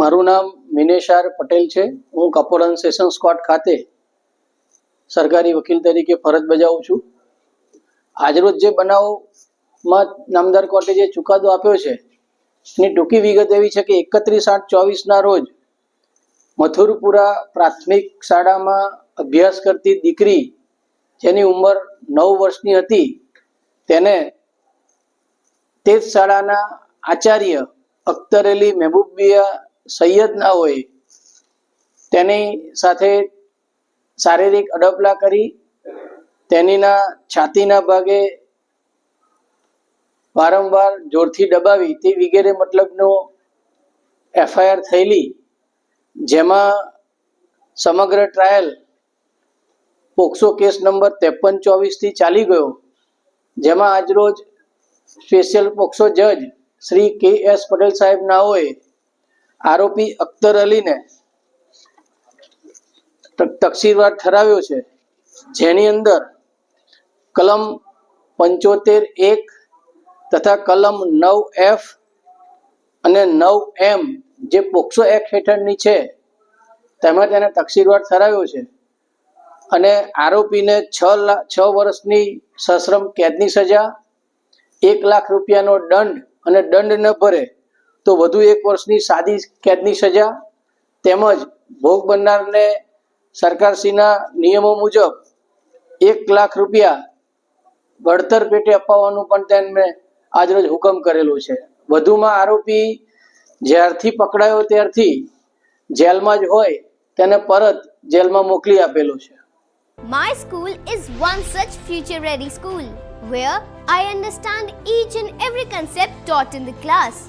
મારું નામ મિનેશાર પટેલ છે. હું કપોરન સેશન્સ કોર્ટ ખાતે સરકારી વકીલ તરીકે ફરજ બજાવું છું. આજરોજ જે બનાવમાં નામદાર કોર્ટે જે ચુકાદો આપ્યો છે, એની ટૂંકી વિગત એવી છે કે એકત્રીસ આઠ ચોવીસના રોજ મથુરપુરા પ્રાથમિક શાળામાં અભ્યાસ કરતી દીકરી, જેની ઉંમર નવ વર્ષની હતી, તેને તે જ શાળાના આચાર્ય અખ્તર અલી મહેબૂબિયા સૈયદ ના હોય, તેની સાથે શારીરિક અડપલા કરી, તેનીના છાતીના ભાગે વારંવાર જોરથી દબાવી, તે વગેરે મતલબનો એફઆઈઆર થયેલી, જેમાં સમગ્ર ટ્રાયલ પોક્સો કેસ નંબર ત્રેપન ચોવીસથી ચાલી ગયો, જેમાં આજરોજ સ્પેશિયલ પોક્સો જજ શ્રી કે એસ પટેલ સાહેબ નાઓએ આરોપી અખ્તર અલીને તકસીરવાર ઠરાવ્યો છે. જેની અંદર કલમ પંચોતેર એક તથા કલમ નવ એફ અને નવ એમ જે પોક્સો એક્ટ હેઠળની છે, તેમાં તેને તકસીરવાર ઠરાવ્યો છે. અને આરોપીને છ લાખ છ વર્ષની સશ્રમ કેદની સજા, એક લાખ રૂપિયાનો દંડ અને દંડ ન ભરે તો વધુ એક વર્ષની સાદી કેદની સજા તેમજ ભોગ બનનારને સરકારશ્રીના નિયમો મુજબ એક લાખ રૂપિયા વળતર પેટે અપાવવાનું પણ તેમને આજરોજ હુકમ કરેલો છે. વધુમાં આરોપી જ્યારથી પકડાયો ત્યારથી જેલમાં જ હોય તેને પરત જેલમાં મોકલી આપેલો છે. My school is one such future ready school, where I understand each and every concept taught in the class.